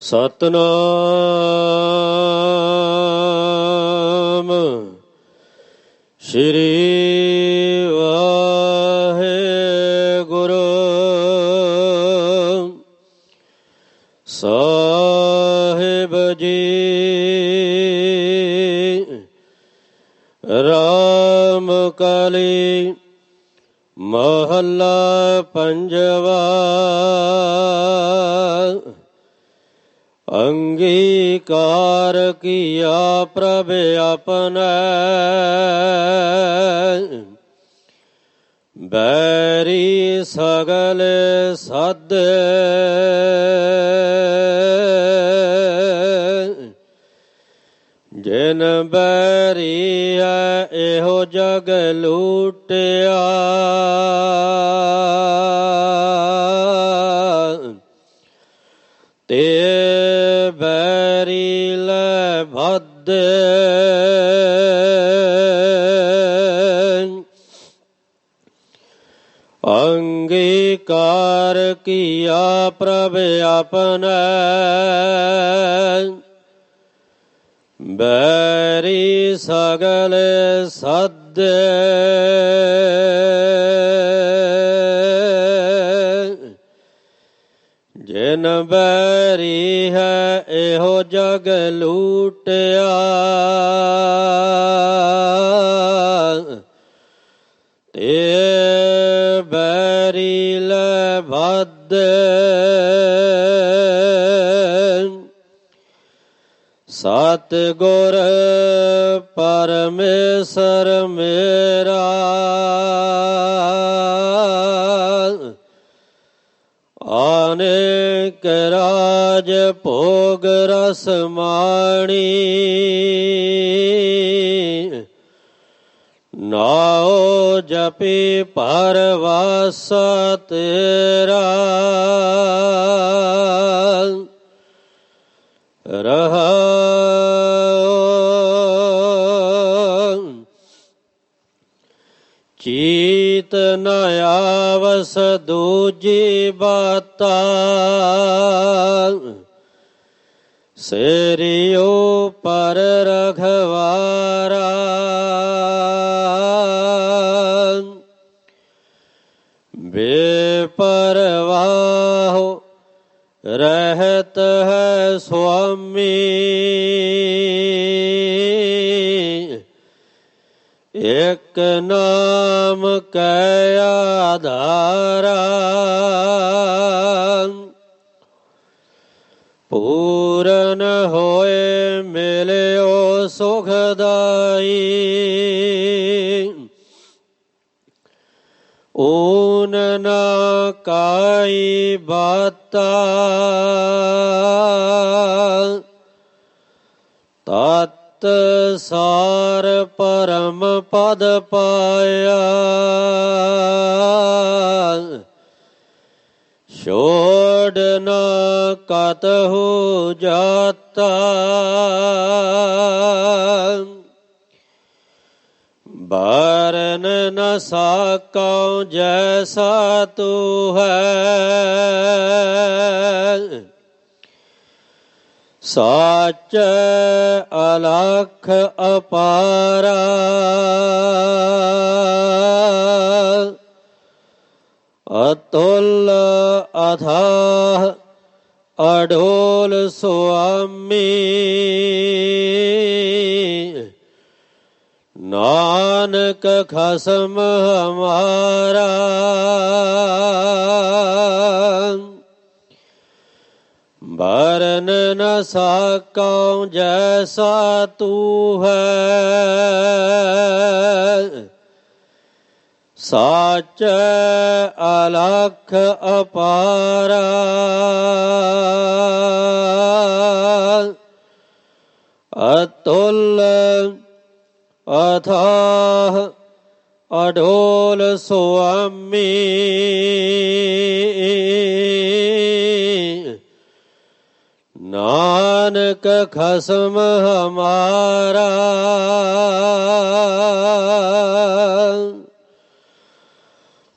ਸਤਨਾਮ। ਸ਼੍ਰੀ ਵਾਹਿਗੁਰੂ। ਸਾਹਿਬ ਜੀ। ਰਾਮ ਕਾਲੀ ਮਹੱਲਾ ਪੰਜਵਾ। ਅੰਗੀਕਾਰ ਕੀਆ ਪ੍ਰਭ ਆਪਨੈ ਬੈਰੀ ਸਗਲ ਸਦ। ਜਿਨ ਬੈਰੀ ਹੈ ਇਹੋ ਜਗ ਲੂਟਿਆ। ਤੇ ਬੈਰੀ ਲੈ ਭਦ ਅੰਗੀਕਾਰ ਕੀਆ ਪ੍ਰਭ ਆਪਨੈ ਬੈਰੀ ਸਗਲ ਸਦ। ਜਿਨ ਬੈਰੀ ਹੈ ਇਹੋ ਜਗ ਲੂਟਿਆ। ਤੇ ਬੈਰੀ ਲੈ ਭਦ ਸਤ ਗੁਰ ਪਰਮੇਸ਼ਰ ਮੇਰਾ। ਆਨੇਕ ਰਾਜ ਭੋਗ ਰਸ ਮਾਣੀ। ਨਾਉ ਜਪੀ ਪਰਵਾਸ ਤੇਰਾ। ਰਹਾ ਚੀਤ ਨ ਆਵਸ ਦੂਜੀ ਬਾਤਾ। ਸੇਰਿਓ ਪਰ ਰਖਵਾਰਾ। ਬੇਪਰਵਾਹ ਰਹਿਤ ਹੈ ਸੁਆਮੀ। ਇਕ ਨਾਮ ਕੈ ਆਧਾਰਾ। ਪੂਰਨ ਹੋਏ ਮਿਲਿਓ ਸੁਖਦਾਈ ਊਨ ਨਾ ਕਾਈ ਬਾਤਾ। ਤਤ ਸਾਰ ਪਰਮ ਪਦ ਪਾਇਆ। ਛੋੜ ਨਾ ਕਤ ਹੋ ਜਾਤਾ। ਬਾਰਨ ਨ ਸਾਕਉ ਜੈਸਾ ਤੂ ਹੈ। ਸਾਚ ਅਲਖ ਅਪਾਰਾ। ਅਤੁਲ ਅਥਾਹ ਅਡੋਲ ਸੁਆਮੀ। ਨਾਨਕ ਖਸਮ ਹਮਾਰਾ। ਬਰਨ ਨ ਸਾਕਉ ਜੈਸਾ ਤੂ ਹੈ। ਸਾਚ ਅਲਖ ਅਪਾਰ। ਅਤੁਲ ਅਥਾਹ ਅਡੋਲ ਸੁਆਮੀ। ਨਾਨਕ ਖਸਮ ਹਮਾਰਾ।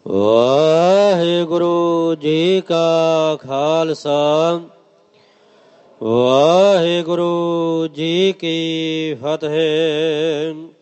ਵਾਹਿਗੁਰੂ ਜੀ ਕਾ ਖਾਲਸਾ। ਵਾਹਿਗੁਰੂ ਜੀ ਕੀ ਫਤਿਹ।